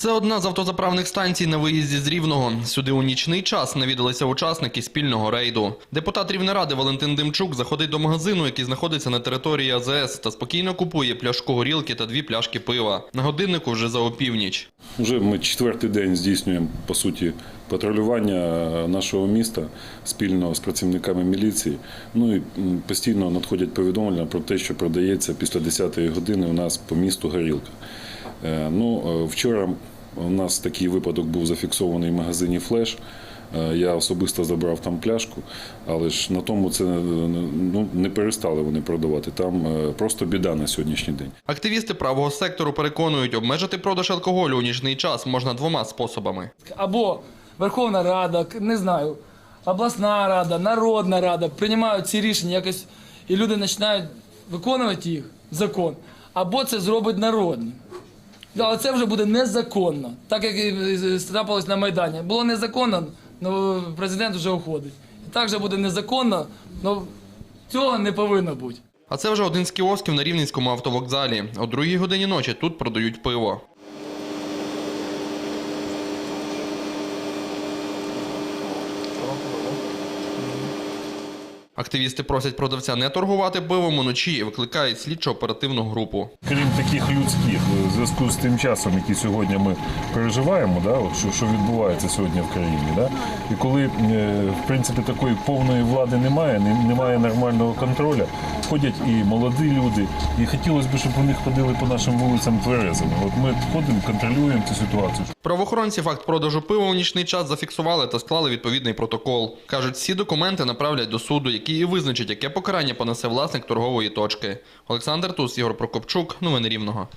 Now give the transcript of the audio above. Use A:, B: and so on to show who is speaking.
A: Це одна з автозаправних станцій на виїзді з Рівного. Сюди у нічний час навідалися учасники спільного рейду. Депутат Рівнеради Валентин Демчук заходить до магазину, який знаходиться на території АЗС, та спокійно купує пляшку горілки та дві пляшки пива. На годиннику вже за опівніч.
B: Вже ми четвертий день здійснюємо по суті патрулювання нашого міста спільно з працівниками міліції. Ну і постійно надходять повідомлення про те, що продається після 10-ї години у нас по місту горілка. Е, Ну, е, вчора у нас такий випадок був зафіксований в магазині Флеш. Е, Я особисто забрав там пляшку, але ж на тому це ну, не перестали вони продавати. Там просто біда на сьогоднішній день.
A: Активісти правого сектору переконують, обмежити продаж алкоголю у нічний час можна двома способами.
C: або Верховна Рада, не знаю, обласна рада, народна рада приймають ці рішення якось, і люди починають виконувати їх закон, або це зробить народні. Але це вже буде незаконно, так як і трапилось на Майдані. Було незаконно, але президент вже уходить. І так же буде незаконно, але цього не повинно бути.
A: А це вже один з кіосків на Рівненському автовокзалі. О другій годині ночі тут продають пиво. Активісти просять продавця не торгувати пивом уночі і викликають слідчо-оперативну групу.
D: Крім таких людських, в зв'язку з тим часом, який сьогодні ми переживаємо, да, що, що відбувається сьогодні в країні. Да? І коли е, в принципі такої повної влади немає, немає нормального контролю, ходять і молоді люди, і хотілося б, щоб вони ходили по нашим вулицям тверезими. От ми ходимо, контролюємо цю ситуацію.
A: Правоохоронці факт продажу пива у нічний час зафіксували та склали відповідний протокол. Кажуть, всі документи направлять до суду, який і визначить, яке покарання понесе власник торгової точки. Олександр Тус, Ігор Прокопчук, новини Рівного.